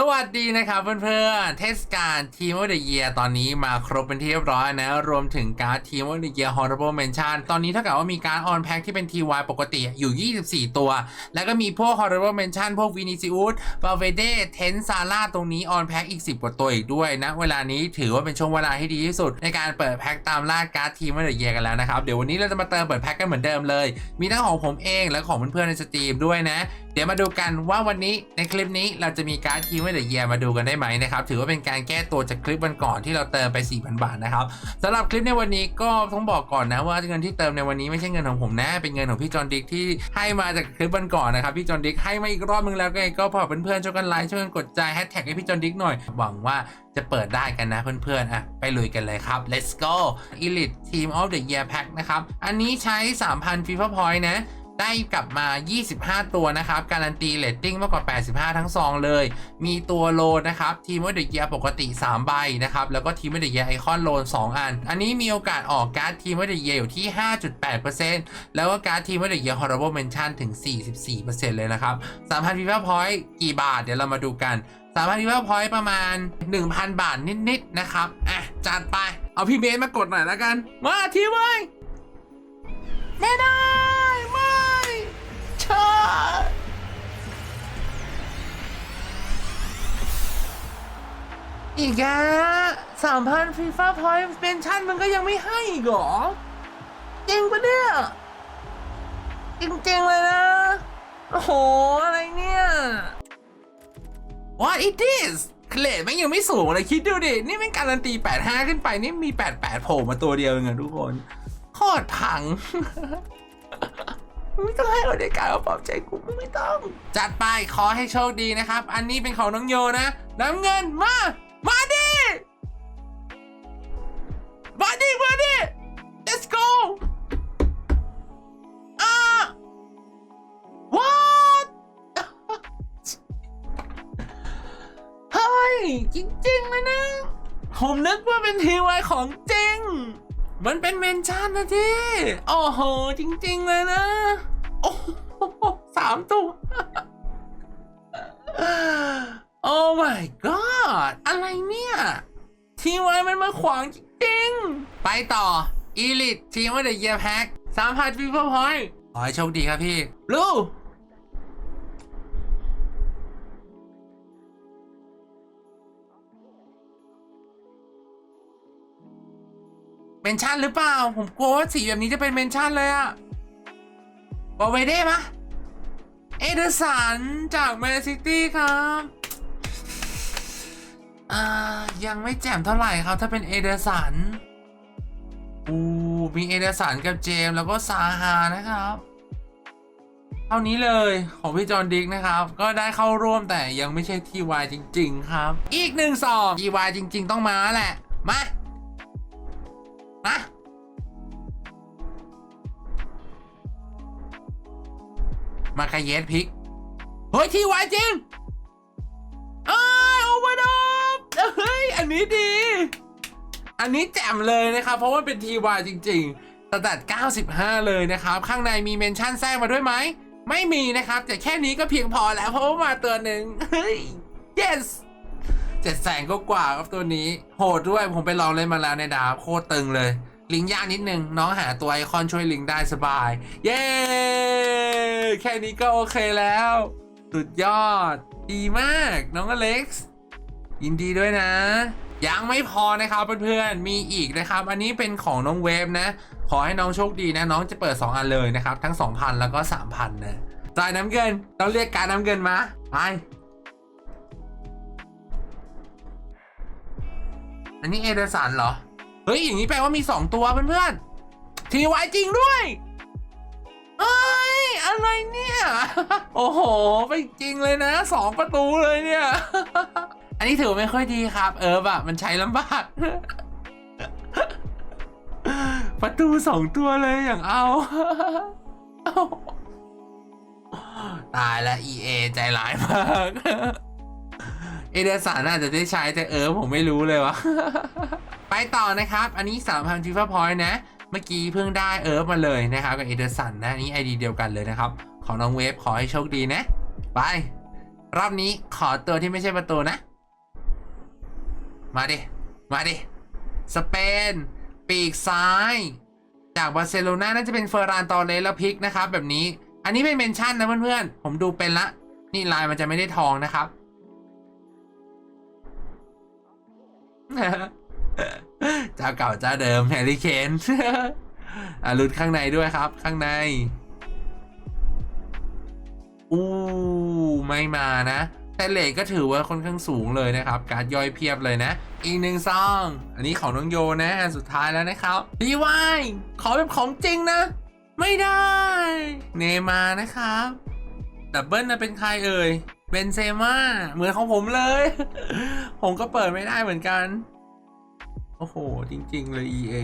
สวัสดีนะครับเพื่อนๆ เทศกาลทีมวอเดเยียตอนนี้มาครบเป็นที่เรียบร้อยนะ รวมถึงการ์ดทีมวอเดเยียฮอร์เบิลเมนชั่นตอนนี้เท่ากับว่ามีการออนแพ็คที่เป็น TY ปกติอยู่ 24 ตัว แล้วก็มีพวกฮอร์เบิลเมนชั่นพวกวินิซิอุสบาเวเดเทนซาร่าตรงนี้ออนแพ็คอีก 10 กว่าตัวอีกด้วยนะ เวลานี้ถือว่าเป็นช่วงเวลาที่ดีที่สุด ในการเปิดแพ็คตามล่าการ์ดทีมวอเดเยียกันแล้วนะครับเดี๋ยววันนี้เราจะมาเติมเปิดแพ็คกันเหมือนเดิมเลย มีทั้งของผมเองและของเพื่อนๆในสตรีมด้วยนะ เดี๋ยวมาดูกันว่าวันนี้ในคลิปนี้เราจะมีการ์ดทีมไว้เดอะเยียมาดูกันได้ไหมนะครับ ถือว่าเป็นการแก้ตัวจากคลิปวันก่อนที่เราเติมไป 4,000 บาทนะครับสำหรับคลิปในวันนี้ก็ต้องบอกก่อนนะว่าเงินที่เติมในวันนี้ไม่ใช่เงินของผมนะ เป็นเงินของพี่จอห์นดิกที่ให้มาจากคลิปวันก่อนนะครับพี่จอห์นดิกให้มาอีกรอบนึงแล้วก็ก็พอเพื่อนๆช่วยกันไลค์ช่วยกันกดใจแฮชแท็กให้พี่จอห์นดิกหน่อยหวังว่าจะเปิดได้กันนะเพื่อนๆอะไปลุยกันเลยครับ let's go elite team of the year pack นะครับ อันนี้ใช้ 3,000 FIFA point นะ ได้กลับมา 25 ตัวนะครับ การันตีเรตติ้งมากกว่า 85 ทั้งซองเลย มีตัวโลนนะครับ ทีมวอเดเยียปกติ 3 ใบนะครับ แล้วก็ทีมวอเดเยียไอคอนโลน 2 อัน อันนี้มีโอกาสออกการ์ดทีมวอเดเยียอยู่ที่ 5.8%แล้วก็การ์ดทีมวอเดเยีย Horrible Mention ถึง 44%เลยนะครับ 3,000 FIFA Point กี่บาท เดี๋ยวเรามาดูกัน 3,000 FIFA Point ประมาณ 1,000 บาทนิดๆนะครับ อะจัดไป เอาพี่เบสมากดหน่อยแล้วกัน มาทีไว้ไม่ได้ไม่ อีกอะสามพันฟีฟ่าพอยต์เป็นชั่นมันก็ยังไม่ให้อีกหรอจริงปะเนี่ยจริงๆเลยนะ โอ้โห อะไรเนี่ย What it is เคลดม่งยังไม่สูงเลยคิดดูดิ นี่ม่งการันตี 85 ขึ้นไปนี่มี 88 โผล่มาตัวเดียวเองทุกคนโคตรพัง ไม่ต้องให้เราในการเอาปลอบใจกูไม่ต้อง จัดไปขอให้โชคดีนะครับ อันนี้เป็นของน้องโยนะ น้ำเงินมา ย จริงๆเลยนะ ผมนึกว่าเป็นทีวายของจริง มันเป็นเมนชั่นนะที่ โอ้โห จริง ๆ เลยนะ โอ้สามตัว โอ้ my god อะไรเนี่ย ทีไวมันมาขวางจริง ๆ ไปต่อ Elite ทีมว่าเด e เยียแพ็กสามพันฟีเฟอร์พอยต์ขอให้โชคดีครับพี่ลู นชั่นหรือเปล่า ผมกลัวว่าสีแบบนี้จะเป็นเมนชั่นเลยอะบอเวเด้มะเอเดอร์สันจากแมนซิตี้ครับอ่ายังไม่แจ่มเท่าไหร่ครับ ถ้าเป็นเอเดอร์สันอูมีเอเดอร์สันกับเจมแล้วก็ซาฮานะครับ เท่านี้เลยของพี่จอห์นดิกนะครับ ก็ได้เข้าร่วมแต่ยังไม่ใช่ทีวายจริง ๆ ครับ อีกหนึ่งสองทีวายจริง ๆ ต้องมาแหละ มา มาคาเยสพิก เฮ้ยทีวายจริงเอ้ยโอเวอร์ดเฮ้ย อันนี้ดี อันนี้แจ่มเลยนะครับ เพราะว่าเป็นทีวายจริงๆสแตท95 เลยนะครับ ข้างในมีเมนชั่นแทรกมาด้วยไหม ไม่มีนะครับ แต่แค่นี้ก็เพียงพอแล้ว เพราะว่ามาตัวหนึ่งเฮ้ย yes เจ็ดแสนก็กว่าครับตัวนี้ โหดด้วยผมไปลองเล่นมาแล้วในดาบโคตรตึงเลย ลิงยากนิดนึง น้องหาตัวไอคอนช่วยลิงได้สบาย เย้ แค่นี้ก็โอเคแล้ว สุดยอด ดีมาก น้องอเล็กซ์ ยินดีด้วยนะ ยังไม่พอนะครับเพื่อนๆ มีอีกนะครับ อันนี้เป็นของน้องเวฟนะ ขอให้น้องโชคดีนะ น้องจะเปิด 2 อันเลยนะครับ ทั้ง 2,000 แล้วก็ 3,000นะจ่ายน้ำเงิน ต้องเรียกการน้ำเงินมา ไปอันนี้เอเดอร์สันเหรอ เฮ้ยอย่างนี้แปลว่ามี2ตัวเพื่อนๆทีไวจริงด้วยเอ้ยอะไรเนี่ย โอ้โหไปจริงเลยนะสองประตูเลยเนี่ย อันนี้ถือไม่ค่อยดีครับ เออแบบมันใช้ลำบากประตูสองตัวเลยอย่างเอา ตายล้ว EA ใจร้ายมาก เอเดสันอาจจะได้ใช้แต่เออผมไม่รู้เลยวะ ไปต่อนะครับ อันนี้ 3,000ฟีฟ่าพอยต์นะ เมื่อกี้เพิ่งได้เอิร์ฟมาเลยนะครับ กับเอเดอร์สันนะนนี้ไอดีเดียวกันเลยนะครับ ของน้องเวฟขอให้โชคดีนะ ไป รอบนี้ขอตัวที่ไม่ใช่ประตูนะ มาดิ มาดิ สเปน ปีกซ้าย จากบาร์เซโลนาน่าจะเป็นเฟอร์รานตอเรสแล้วพิกนะครับ แบบนี้ อันนี้เป็นเมนชั่นนะเพื่อนๆ ผมดูเป็นละ นี่ลายมันจะไม่ได้ทองนะครับ เจ้าเก่าเจ้าเดิมแฮร์รี่เคนอะลุ้นข้างในด้วยครับ ข้างใน อู้ไม่มานะแต่เลทก็ถือว่าค่อนข้างสูงเลยนะครับ การย่อยเพียบเลยนะ อีกหนึ่งซอง อันนี้ของน้องโยนะอันสุดท้ายแล้วนะครับรีวายขอแบบของจริงนะ ไม่ได้ เนมานะครับ ดับเบิลนะเป็นใครเอ่ยเบนเซม่าเหมือนของผมเลย ผมก็เปิดไม่ได้เหมือนกัน โอ้โห จริง ๆ เลย EA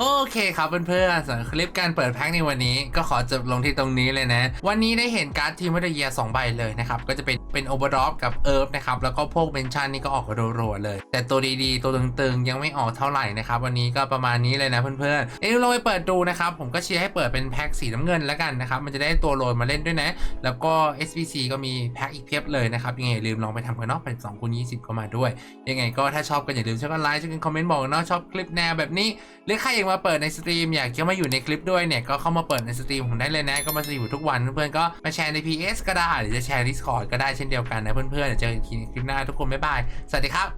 โอเคครับเพื่อนๆสำหรับคลิปการเปิดแพ็คในวันนี้ ก็ขอจบลงที่ตรงนี้เลยนะ วันนี้ได้เห็นการ์ดทีมวัตเยียสองใบเลยนะครับ ก็จะเป็น เป็นโอเวอร์ดอฟกับเอิร์ฟนะครับ แล้วก็พวกเบนชันนี่ก็ออกรัวๆเลย แต่ตัวดีๆ ตัวตึงๆ ยังไม่ออกเท่าไหร่นะครับ วันนี้ก็ประมาณนี้เลยนะเพื่อนๆเอ้ยเราไปเปิดดูนะครับ ผมก็เชียร์ให้เปิดเป็นแพ็คสีน้ำเงินแล้วกันนะครับ มันจะได้ตัวโรยมาเล่นด้วยนะ แล้วก็ SBC ก็มีแพ็คอีกเพียบเลยนะครับ ยังไงลืมลองไปทำกันเนาะเป็น2คูณ20เข้ามาด้วย ยังไงก็ถ้าชอบก็อย่าลืมช่วยกันไลค์ช่วยกันคอมเมนต์บอกนเนาะชอบคลิปแนวแบบนี้ หรือใครอยากมาเปิดในสตรีมอยากจะมาอยู่ในคลิปด้วยเนี่ยก็เข้ามาเปิดในสตรีมผมได้เลยนะก็มาอยู่ทุกวันเพื่อนๆก็มาแชร์ใน PS ก็ได้หรือจะแชร์ Discord ก็ได้เช่นเดียวกันนะเพื่อนๆเดี๋ยวเจอกันทีในคลิปหน้าทุกคนบ๊ายบายสวัสดีครับ